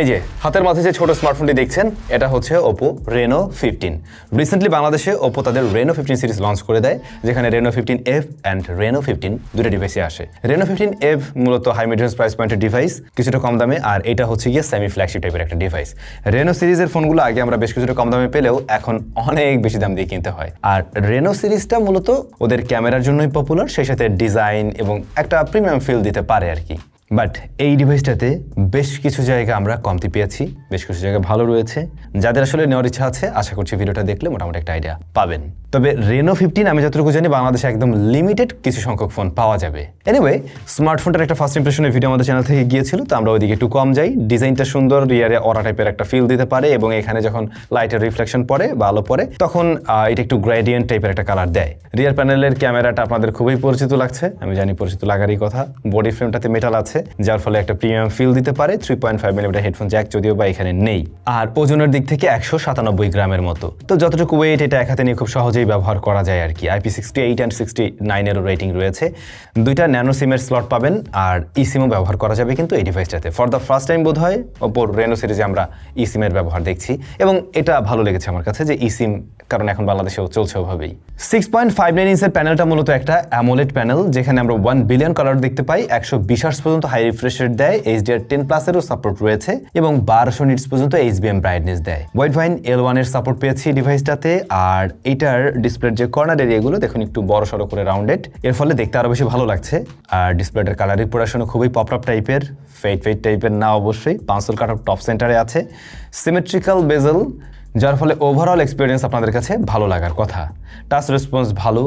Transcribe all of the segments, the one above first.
এই যে, হাতের মাঝে যে ছোট স্মার্টফোনটি দেখছেন, এটা হচ্ছে ওপো রেনো ফিফটিন রিসেন্টলি বাংলাদেশে ওপো তাদের রেনো ফিফটিন সিরিজ লঞ্চ করে দেয়, যেখানে Reno fifteen F and Reno fifteen দুটো ডিভাইসে আসে। রেনো ফিফটিন এফ মূলত হাই মিডিয়াম প্রাইস পয়েন্টের ডিভাইস কিছুটা কম দামে, আর এটা হচ্ছে গিয়ে সেমি ফ্ল্যাগশিপ টাইপের একটা ডিভাইস রেনো সিরিজের ফোনগুলো আগে আমরা বেশ কিছুটা কম দামে পেলেও এখন অনেক বেশি দাম দিয়ে কিনতে হয়। আর রেনো সিরিজটা মূলত ওদের ক্যামেরার জন্যই পপুলার সেই সাথে ডিজাইন এবং একটা প্রিমিয়াম ফিল দিতে পারে আর কি। বাট এই ডিভাইসটাতে বেশ কিছু জায়গা আমরা কমতি পেয়েছি, বেশ কিছু জায়গা ভালো রয়েছে। যাদের আসলে নেওয়ার ইচ্ছা আছে, আশা করছি ভিডিওটা দেখলে মোটামুটি একটা আইডিয়া পাবেন। তবে রেনো ফিফটিন আমি যতটুকু জানি, বাংলাদেশে একদম লিমিটেড কিছু সংখ্যক ফোন পাওয়া যাবে। এনিওয়ে স্মার্টফোনটার একটা ফার্স্ট ইম্প্রেশনের ভিডিও আমাদের চ্যানেল থেকে গিয়েছিল, তো আমরা ওইদিকে একটু কম যাই। ডিজাইনটা সুন্দর রিয়ারে অরা টাইপের একটা ফিল দিতে পারে, এবং এখানে যখন লাইটের রিফ্লেকশন পড়ে, বা আলো পড়ে, তখন এটা একটু গ্রেডিয়েন্ট টাইপের একটা কালার দেয়। রিয়ার প্যানেলের ক্যামেরাটা আপনাদের খুবই পরিচিত লাগছে। আমি জানি পরিচিত লাগারই কথা। বডি ফ্রেমটাতে মেটাল আছে, যার ফলে একটা প্রিমিয়াম ফিল দিতে পারে। Three point five millimetre headphone jack যদিও বা এখানে নেই। আর ওজনের দিক থেকে একশো সাতানব্বই গ্রামের মতো। তো যতটুকু ওয়েট এটা এক হাতে নিয়ে খুব সহজেই ব্যবহার করা যায় আর কি। IP sixty eight and sixty নাইনেরও rating রয়েছে। দুইটা ন্যানো সিমের স্লট পাবেন আর ই সিমও ব্যবহার করা যাবে কিন্তু এই ডিভাইসটাতে ফর দ্য ফার্স্ট টাইম বোধ হয় ওপর রেনো সিরিজে আমরা ই সিমের ব্যবহার দেখছি। এবং এটা ভালো লেগেছে আমার কাছে যে ই সিম কারণ এখন বাংলাদেশেও চলছে ওভাবেই। সিক্স পয়েন্ট ফাইভ নাইন ইঞ্চের প্যানেলটা মূলত একটা অ্যামোলেড প্যানেল যেখানে আমরা ওয়ান বিলিয়ন কালার দেখতে পাই, একশো বিশ হার্স পর্যন্ত হাই রিফ্রেশ রেট দেয় এইচডিআর টেন প্লাসেরও সাপোর্ট রয়েছে, এবং বারোশো নিটস পর্যন্ত এইচ এইচবিএম ব্রাইটনেস দেয়। হোয়াইট ভাইন এল ওয়ানের সাপোর্ট পেয়েছি ডিভাইসটাতে আর এটার ডিসপ্লের যে কর্নার এরিয়াগুলো দেখুন একটু বড় সড়ো করে রাউন্ডেড এর ফলে দেখতে আরও বেশি ভালো লাগছে। আর ডিসপ্লেটার কালারের পড়াশোনা খুবই পপ আপ টাইপের ফেট ফেট টাইপের না অবশ্যই পাঁচশোল কাট টপ সেন্টারে আছে। সিমেট্রিক্যাল বেজেল যার ফলে ওভারঅল এক্সপিরিয়েন্স আপনাদের কাছে ভালো লাগার কথা। টাচ রেসপন্স ভালো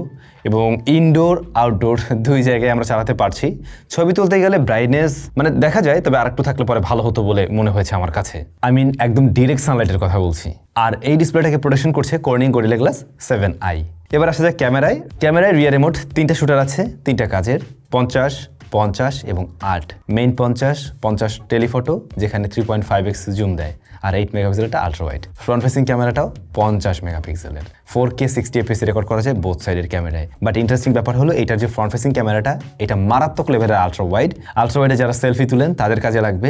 এবং ইনডোর আউটডোর দুই জায়গায় আমরা চালাতে পারছি। ছবি তুলতে গেলে ব্রাইটনেস মানে দেখা যায়, তবে আরেকটু থাকলে পরে ভালো হতো বলে মনে হয়েছে আমার কাছে। আই মিন একদম ডিরেক্ট সানলাইটের কথা বলছি। আর এই ডিসপ্লেটাকে প্রোটেকশন করছে Corning Gorilla Glass seven I এবার আসা যায় ক্যামেরায়। ক্যামেরায় রিয়ার রিমোট তিনটা শুটার আছে, তিনটা কাজের, পঞ্চাশ পঞ্চাশ এবং আট। মেইন পঞ্চাশ পঞ্চাশ টেলিফটো যেখানে three point five x zoom দেয়। আর এইট মেগাপিক্সেলটা আলট্রা ওয়াইড ফ্রন্ট ফেসিং ক্যামেরাটাও পঞ্চাশ মেগাপিক্সেলের four K sixty FPS record করা যায় বোথ সাইডের ক্যামেরায় বাট ইন্টারেস্টিং ব্যাপার হলো, এটার যে ফ্রন্ট ফেসিং ক্যামেরাটা এটা মারাত্মক লেভেলের আলট্রা ওয়াইড আলট্রা ওয়াইডে যারা সেলফি তুলেন, তাদের কাজে লাগবে।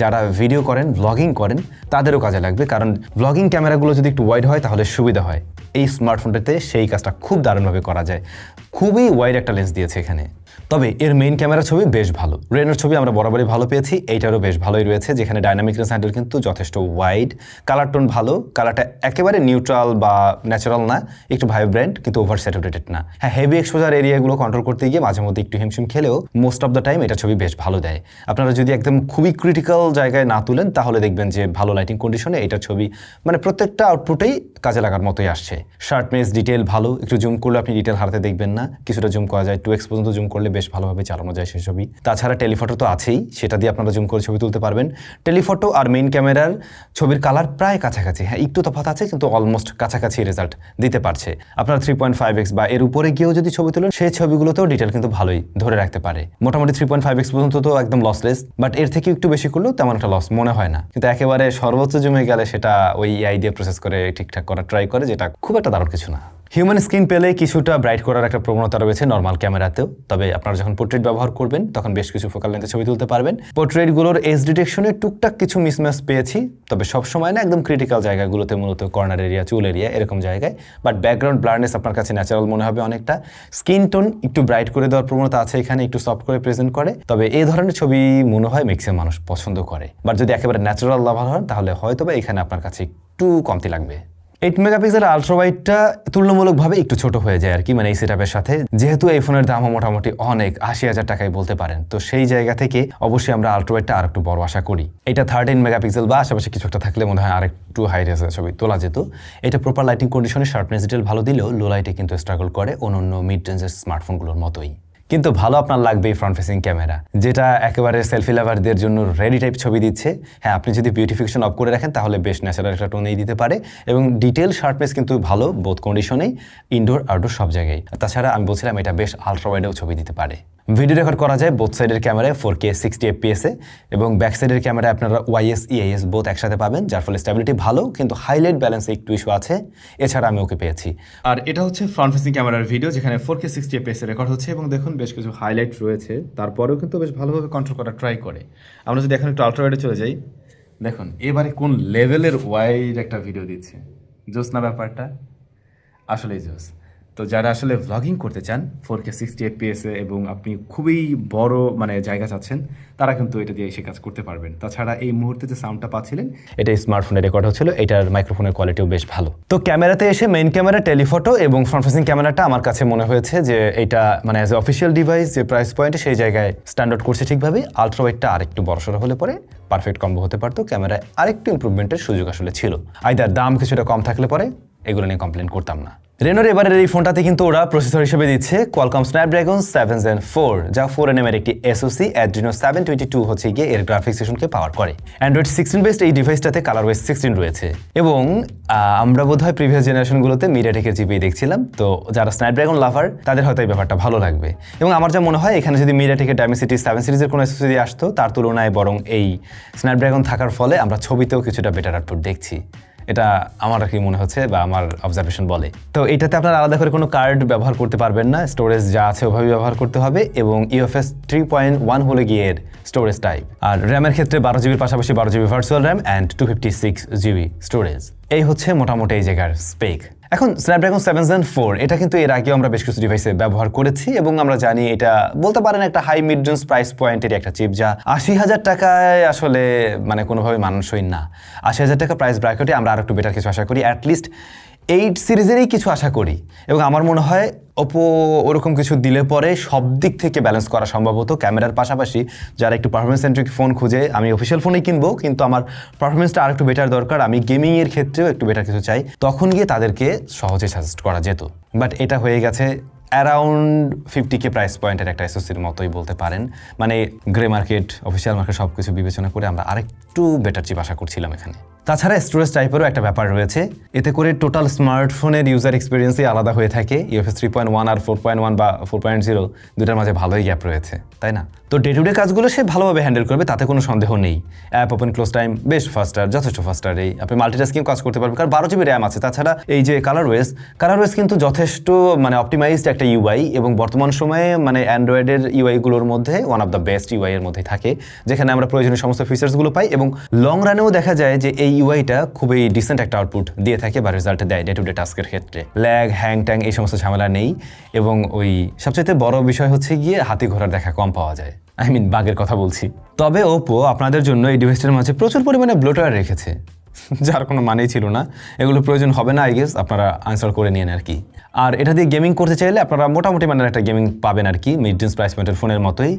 যারা ভিডিও করেন ব্লগিং করেন, তাদেরও কাজে লাগবে। কারণ ব্লগিং ক্যামেরাগুলো যদি একটু ওয়াইড হয়, তাহলে সুবিধা হয়। এই স্মার্টফোনটাতে সেই কাজটা খুব দারুণভাবে করা যায়। খুবই ওয়াইড একটা লেন্স দিয়েছে এখানে। তবে এর মেইন ক্যামেরা ছবি বেশ ভালো। রেনোর ছবি আমরা বরাবরই ভালো পেয়েছি, এইটারও বেশ ভালোই রয়েছে, যেখানে ডাইনামিক রেঞ্জ হ্যান্ডেল কিন্তু যথেষ্ট ওয়াইড কালার টোন ভালো কালারটা একেবারে নিউট্রাল বা ন্যাচারাল না, একটু ভাইব্রেন্ট কিন্তু ওভার স্যাচুরেটেড না। হ্যাঁ হেভি এক্সপোজার এরিয়াগুলো কন্ট্রোল করতে গিয়ে মাঝে মধ্যে একটু হিমশিম খেলেও মোস্ট অফ দ্য টাইম এটা ছবি বেশ ভালো দেয়। আপনারা যদি একদম খুবই ক্রিটিক্যাল জায়গায় না তুলেন, তাহলে দেখবেন যে ভালো লাইটিং কন্ডিশনে এটা ছবি মানে প্রত্যেকটা আউটপুটেই কাজে লাগার মতোই আসছে। শার্টনেস ডিটেল ভালো, একটু জুম করলে আপনি ডিটেল হারাতে দেখবেন না। কিছুটা জুম করা যায় টু এক্স পর্যন্ত জুম করলে বেশ ভালোভাবে চালানো যায় সেই ছবি। তাছাড়া টেলিফটো তো আছেই, সেটা দিয়ে আপনারা জুম করে ছবি তুলতে পারবেন। টেলিফটো আর মেইন ক্যামেরার ছবির কালার প্রায় কাছাকাছি হ্যাঁ একটু তফাৎ আছে, কিন্তু অলমোস্ট কাছাকাছি রেজাল্ট দিতে পারছে। আপনারা থ্রি পয়েন্ট ফাইভ এক্স বা এর উপরে গিয়েও যদি ছবি তুলেন, সেই ছবিগুলোতেও ডিটেল কিন্তু ভালোই ধরে রাখতে পারে। মোটামুটি থ্রি পয়েন্ট ফাইভ এক্স পর্যন্ত তো একদম লসলেস বাট এর থেকে একটু বেশি করলেও তেমন একটা লস মনে হয় না। কিন্তু একেবারে সর্বোচ্চ জমে গেলে সেটা ওই আইডিয়া প্রসেস করে ঠিকঠাক করা ট্রাই করে, যেটা খুব একটা দারুণ কিছু না। হিউম্যান স্ক্রিন পেলে কিছুটা ব্রাইট করার একটা প্রবণতা রয়েছে নর্মাল ক্যামেরাতেও তবে আপনারা যখন পোর্ট্রেট ব্যবহার করবেন, তখন বেশ কিছু ফোকাল লেন্থে ছবি তুলতে পারবেন। পোর্ট্রেটগুলোর এজ ডিটেকশনে টুকটাক কিছু মিসম্যাচ পেয়েছি, তবে সব সময় না একদম ক্রিটিক্যাল জায়গাগুলোতে মূলত কর্নার এরিয়া চুল এরিয়া এরকম জায়গায়। বাট ব্যাকগ্রাউন্ড ব্লারনেস আপনার কাছে ন্যাচারাল মনে হবে অনেকটা। স্কিন টোন একটু ব্রাইট করে দেওয়ার প্রবণতা আছে এখানে, একটু সফট করে প্রেজেন্ট করে। তবে এই ধরনের ছবি মনে হয় ম্যাক্সিমাম মানুষ পছন্দ করে। বাট যদি একেবারে ন্যাচারাল লাভার হন, তাহলে হয়তো বা এখানে আপনার কাছে একটু কমতি লাগবে। এইট মেগাপিক্সেল আলট্রাওয়াইডটা তুলনামূলকভাবে একটু ছোট হয়ে যায় আর কি মানে এই সেটআপের সাথে। যেহেতু এই ফোনের দামও মোটামুটি অনেক, আশি হাজার টাকায় বলতে পারেন। তো সেই জায়গা থেকে অবশ্যই আমরা আলট্রাওয়াইডটা আর একটু বড় আশা করি। এটা থার্টিন মেগাপিক্সেল বা আশেপাশে কিছু একটা থাকলে মনে হয় আরেকটু হাই রেসের ছবি তোলা যেত। এটা প্রপার লাইটিং কন্ডিশনে শার্পনেস ডিটেল ভালো দিলেও লো লাইটে কিন্তু স্ট্রাগল করে অন্য মিড রেঞ্জের স্মার্টফোনগুলোর মতোই। কিন্তু ভালো আপনার লাগবে এই ফ্রন্ট ফেসিং ক্যামেরা যেটা একেবারে সেলফি লাভারদের জন্য রেডি টাইপ ছবি দিচ্ছে। হ্যাঁ আপনি যদি বিউটিফিকেশন অফ করে রাখেন, তাহলে বেশ ন্যাচারাল একটা টোনেই দিতে পারে এবং ডিটেল শার্পনেস কিন্তু ভালো বোধ কন্ডিশনেই ইনডোর আউটডোর সব জায়গায়। তাছাড়া আমি বলছিলাম, এটা বেশ আলট্রা ওয়াইডেও ছবি দিতে পারে। ভিডিও রেকর্ড করা যায় বোথ সাইডের ক্যামেরায় ফোর কে সিক্সটি এফপিএসে এবং ব্যাক সাইডের ক্যামেরায় আপনারা ওয়াইএস ইআইএস বোথ একসাথে পাবেন, যার ফলে স্টেবিলিটি ভালো, কিন্তু হাইলাইট ব্যালেন্সে একটু ইস্যু আছে। এছাড়া আমি ওকে পেয়েছি। আর এটা হচ্ছে ফ্রন্ট ফেসিং ক্যামেরার ভিডিও যেখানে four K sixty F record হচ্ছে এবং দেখুন বেশ কিছু হাইলাইট রয়েছে। তারপরেও কিন্তু বেশ ভালোভাবে কন্ট্রোল করা ট্রাই করে। আমরা যদি এখন একটু আলট্রাওয়েডে চলে যাই, দেখুন, এবারে কোন লেভেলের ওয়াইড একটা ভিডিও দিচ্ছে। জোস না ব্যাপারটা? আসলেই জোস। তো যারা আসলে ভ্লগিং করতে চান ফোর কে সিক্সটি এফপিএসে এবং আপনি খুবই বড় মানে জায়গা চাচ্ছেন, তারা কিন্তু এটা দিয়ে এসে কাজ করতে পারবেন। তাছাড়া এই মুহূর্তে যে সাউন্ডটা পাচ্ছিলেন, এটা স্মার্টফোনে রেকর্ড হচ্ছিল, এটার মাইক্রোফোনের কোয়ালিটিও বেশ ভালো। তো ক্যামেরাতে এসে মেইন ক্যামেরা টেলিফটো এবং ফ্রন্ট ফেসিং ক্যামেরাটা আমার কাছে মনে হয়েছে যে এটা মানে অ্যাজ এ অফিসিয়াল ডিভাইস যে প্রাইস পয়েন্টে সেই জায়গায় স্ট্যান্ডার্ড করছে ঠিকভাবে। আলট্রা ওয়েটটা আরেকটু বড়সড় হলে পরে পারফেক্ট কম্বো হতে পারতো ক্যামেরায় আরেকটু ইমপ্রুভমেন্টের সুযোগ আসলে ছিল। আইদার দাম কিছুটা কম থাকলে পরে, এগুলো নিয়ে কমপ্লেন করতাম না। রেনোর এবারের এই ফোনটাতে কিন্তু ওরা প্রসেসর হিসেবে দিচ্ছে Qualcomm Snapdragon seven Gen four যা ফোর এন এর একটি SOC Adreno seven twenty two হচ্ছে গিয়ে এর গ্রাফিক্স সেশনকে পাওয়ার করে। অ্যান্ড্রয়েড সিক্সটিন বেস্ট এই ডিভাইসটাতে কালার ওয়েস সিক্সটিন রয়েছে। এবং আমরা বোধহয় প্রিভিয়াস জেনারেশনগুলোতে মিডিয়াটেকের জিপি দেখছিলাম, তো যারা স্ন্যাপড্রাগন লাভার তাদের হয়তো এই ব্যাপারটা ভালো লাগবে। এবং আমার যা মনে হয়, এখানে যদি মিডিয়াটেকের ডায়মেসিটি সেভেন সিরিজের কোনো এসওসি দিয়ে আসতো, তার তুলনায় বরং এই স্ন্যাপড্রাগন থাকার ফলে আমরা ছবিতেও কিছুটা বেটার আউটপুট দেখছি। এটা আমার কি মনে হচ্ছে বা আমার অবজারভেশন বলে। তো এটাতে আপনারা আলাদা করে কোনো কার্ড ব্যবহার করতে পারবেন না স্টোরেজ যা আছে ওভাবে ব্যবহার করতে হবে এবং ইউএফএস থ্রি পয়েন্ট ওয়ান হলে গিয়ে স্টোরেজ টাইপ আর র্যামের ক্ষেত্রে বারো জিবির পাশাপাশি বারো GB virtual RAM and two fifty six GB storage এই হচ্ছে মোটামুটি এই জায়গার স্পেক এখন স্ন্যাপড্রাগন সেভেন জেন ফোর এটা কিন্তু এর আগেও আমরা বেশ কিছু ডিভাইসে ব্যবহার করেছি এবং আমরা জানি এটা বলতে পারেন একটা হাই মিড রেঞ্জ প্রাইস পয়েন্টের একটা চিপ যা আশি হাজার টাকায় আসলে মানে কোনোভাবে মানুষই না। আশি হাজার টাকা প্রাইস ব্র্যাকেটে আমরা আর একটু বেটার কিছু আশা করি অ্যাটলিস্ট এইট সিরিজেরই কিছু আশা করি এবং আমার মনে হয় ওপো ওরকম কিছু দিলে পরে সব দিক থেকে ব্যালেন্স করা সম্ভব হতো। ক্যামেরার পাশাপাশি যারা একটু পারফরমেন্স সেন্ট্রিক ফোন খুঁজে, আমি অফিসিয়াল ফোনেই কিনবো, কিন্তু আমার পারফরমেন্সটা আর একটু বেটার দরকার। আমি গেমিংয়ের ক্ষেত্রেও একটু বেটার কিছু চাই। তখন গিয়ে তাদেরকে সহজে সাজেস্ট করা যেত। বাট এটা হয়ে গেছে অ্যারাউন্ড ফিফটি কে প্রাইস পয়েন্টের একটা এসওসির মতোই বলতে পারেন। মানে গ্রে মার্কেট অফিসিয়াল মার্কেট সব কিছু বিবেচনা করে আমরা আরেকটু বেটার চিপ আশা করছিলাম এখানে। তাছাড়া স্টোরেজ টাইপেরও একটা ব্যাপার রয়েছে। এতে করে টোটাল স্মার্টফোনের ইউজার এক্সপিরিয়েন্সই আলাদা হয়ে থাকে। ইউএফএস থ্রি পয়েন্ট ওয়ান আর ফোর পয়েন্ট ওয়ান বা ফোর পয়েন্ট জিরো দুটার মাঝে ভালোই গ্যাপ রয়েছে, তাই না? তো ডে টু ডে কাজগুলো সে ভালোভাবে হ্যান্ডেল করবে, তাতে কোনো সন্দেহ নেই। অ্যাপ ওপেন ক্লোজ টাইম বেশ ফাস্টার যথেষ্ট ফাস্টার এই। আপনি মাল্টিটাস্কিং কাজ করতে পারবেন, কারণ বারো জিবি র্যাম আছে। তাছাড়া এই যে কালার ওয়েস কালার ওয়েস কিন্তু যথেষ্ট মানে অপটিমাইজড একটা ইউআই এবং বর্তমান সময়ে মানে অ্যান্ড্রয়েডের ইউআইগুলোর মধ্যে one of the best UI এর মধ্যে থাকে, যেখানে আমরা প্রয়োজনীয় সমস্ত ফিচার্সগুলো পাই এবং লং রানেও দেখা যায় যে এই ইউআইটা খুবই ডিসেন্ট একটা আউটপুট দিয়ে থাকে বা রেজাল্ট দেয় ডে টু ডে টাস্কের ক্ষেত্রে। ল্যাগ হ্যাং ট্যাং এই সমস্ত ঝামেলা নেই এবং ওই সবচেয়ে বড় বিষয় হচ্ছে গিয়ে হাতি ঘোড়ার দেখা কম পাওয়া যায়। আই মিন বাগের কথা বলছি। তবে ওপো আপনাদের জন্য এই ডিভাইসটার মাঝে প্রচুর পরিমাণে ব্লোটার রেখেছে। যার কোনো মানেই ছিল না। এগুলো প্রয়োজন হবে না আই গেস আপনারা আনসার করে নিন আর কি। আর এটা দিয়ে গেমিং করতে চাইলে আপনারা মোটামুটি মানের একটা গেমিং পাবেন আর কি মিড রেঞ্জ প্রাইস পয়েন্টের ফোনের মতোই।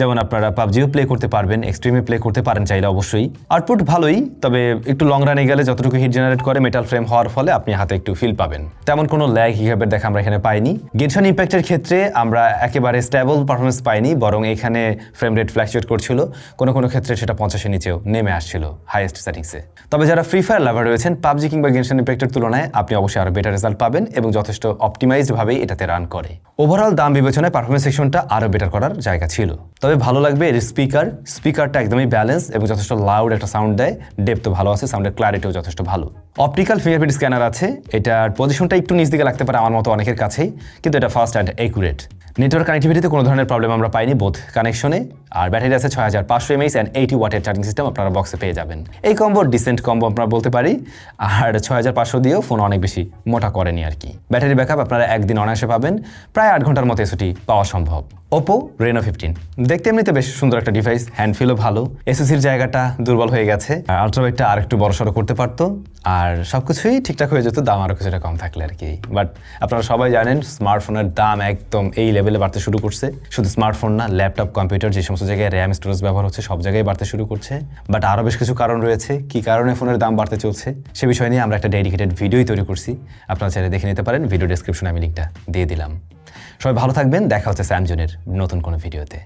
যেমন আপনারা পাবজিও প্লে করতে পারবেন এক্সট্রিমে প্লে করতে পারেন চাইলে অবশ্যই। আউটপুট ভালোই, তবে একটু লং রানে গেলে যতটুকু হিট জেনারেট করে মেটাল ফ্রেম হওয়ার ফলে আপনি হাতে একটু ফিল পাবেন। তেমন কোনো ল্যাগ হিসাবে দেখা আমরা এখানে পাইনি। গেনশন ইম্প্যাক্টের ক্ষেত্রে আমরা একেবারে স্টেবল পারফরমেন্স পাইনি, বরং এখানে ফ্রেম রেট ফ্ল্যাকচুয়েট করছিল। কোনো কোনো ক্ষেত্রে সেটা পঞ্চাশের নিচেও নেমে আসছিল হাইয়েস্ট সেটিংসে তবে যারা ফ্রি ফায়ার লাভার রয়েছেন পাবজি কিংবা গেনশন ইম্প্যাক্টের তুলনায় আপনি অবশ্যই আরও বেটার রেজাল্ট পাবেন এবং যথেষ্ট অপটিমাইজড ভাবেই এটাতে রান করে। ওভারঅল দাম বিবেচনায় পারফরমেন্স সেকশনটা আরও বেটার করার জায়গা ছিল। তবে ভালো লাগবে এর স্পিকার স্পিকারটা একদমই ব্যালেন্স এবং যথেষ্ট লাউড একটা সাউন্ড দেয়। ডেপথও ভালো আছে সাউন্ডের ক্লারিটিও যথেষ্ট ভালো। অপটিক্যাল ফিঙ্গারপ্রিন্ট স্ক্যানার আছে। এটার পজিশনটা একটু নিচ দিকে লাগতে পারে আমার মতো অনেকের কাছেই, কিন্তু এটা ফাস্ট অ্যান্ড একুরেট নেটওয়ার্ক কানেক্টিভিটিতে কোনো ধরনের প্রবলেম আমরা পাইনি বোধ কানেকশনে আর ব্যাটারি আছে ছয় হাজার পাঁচশো এমএইচ অ্যান্ড এইটি ওয়াটের চার্জিং সিস্টেম আপনারা বক্সে পেয়ে যাবেন। এই কম্বো ডিসেন্ট কম্বো আমরা বলতে পারি। আর ছয় হাজার পাঁচশো দিয়েও ফোন অনেক বেশি মোটা করেনি আর কি। ব্যাটারি ব্যাকআপ আপনারা একদিন অনায়াসে পাবেন। প্রায় আট ঘণ্টার মতো এসওটি পাওয়া সম্ভব। ওপো রেনো ফিফটিন দেখতে এমনিতে বেশ সুন্দর একটা ডিভাইস হ্যান্ড ফিলও ভালো। এসএসির জায়গাটা দুর্বল হয়ে গেছে। আর আলট্রাওয়েটটা আর একটু বড়সড় করতে পারতো। আর সব কিছুই ঠিকঠাক হয়ে যেত, দাম আরও কিছুটা কম থাকলে আর কি। বাট আপনারা সবাই জানেন স্মার্টফোনের দাম একদম এই লেভেলে বাড়তে শুরু করছে। শুধু স্মার্টফোন না ল্যাপটপ কম্পিউটার যে সমস্ত জায়গায় র্যাম স্টোরেজ ব্যবহার হচ্ছে, সব জায়গায় বাড়তে শুরু করছে। বাট আরও বেশ কিছু কারণ রয়েছে। কি কারণে ফোনের দাম বাড়তে চলছে? সে বিষয় নিয়ে আমরা একটা ডেডিকেটেড ভিডিওই তৈরি করছি। আপনারা চাইলে দেখে নিতে পারেন ভিডিও ডেসক্রিপশনে আমি লিঙ্কটা দিয়ে দিলাম। সবাই ভালো থাকবেন, দেখা হচ্ছে স্যামজনের নতুন কোনো ভিডিওতে